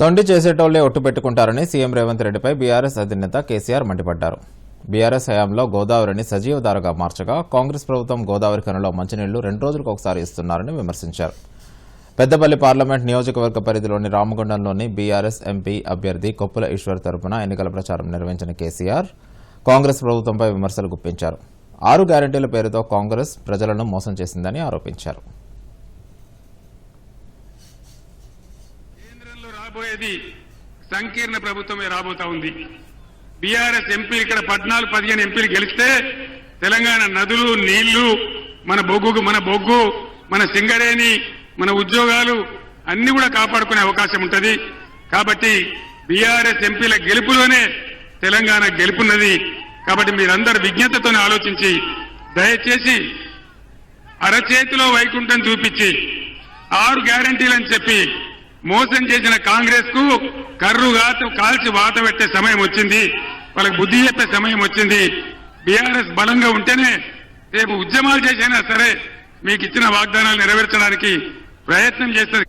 తొండి చేసేటోళ్ళే ఒట్టు పెట్టుకుంటారని సీఎం రేవంత్ రెడ్డిపై బీఆర్ఎస్ అధినేత కేసీఆర్ మండిపడ్డారు. బీఆర్ఎస్ హయాంలో గోదావరిని సజీవధారగా మార్చగా కాంగ్రెస్ ప్రభుత్వం గోదావరి కనులో మంచినీళ్ళు రెండు రోజులకు ఒకసారి ఇస్తున్నారని విమర్శించారు. పెద్దపల్లి పార్లమెంట్ నియోజకవర్గ పరిధిలోని రామగుండంలోని బీఆర్ఎస్ ఎంపీ అభ్యర్థి కొప్పుల ఈశ్వర్ తరపున ఎన్నికల ప్రచారం నిర్వహించిన కేసీఆర్ కాంగ్రెస్ ప్రభుత్వంపై విమర్శలు గుప్పించారు. ఆరు గ్యారంటీల పేరుతో కాంగ్రెస్ ప్రజలను మోసం చేసిందని ఆరోపించారు. రాబోయేది సంకీర్ణ ప్రభుత్వమే రాబోతా ఉంది. బీఆర్ఎస్ ఎంపీలు ఇక్కడ పద్నాలుగు పదిహేను ఎంపీలు గెలిస్తే తెలంగాణ నదులు నీళ్ళు మన బొగ్గు మన బొగ్గు మన సింగరేణి మన ఉద్యోగాలు అన్ని కూడా కాపాడుకునే అవకాశం ఉంటుంది. కాబట్టి బీఆర్ఎస్ ఎంపీల గెలుపులోనే తెలంగాణ గెలుపున్నది. కాబట్టి మీరందరూ విజ్ఞతతో ఆలోచించి దయచేసి అరచేతిలో వైకుంఠం చూపించి ఆరు గ్యారంటీలని చెప్పి మోసం చేసిన కాంగ్రెస్కు కర్రు కాల్చి వాత పెట్టే సమయం వచ్చింది. వాళ్ళకి బుద్ధి చెప్పే సమయం వచ్చింది. బీఆర్ఎస్ బలంగా ఉంటేనే రేపు ఉద్యమాలు చేసైనా సరే మీకు ఇచ్చిన వాగ్దానాలు నెరవేర్చడానికి ప్రయత్నం చేస్తుంది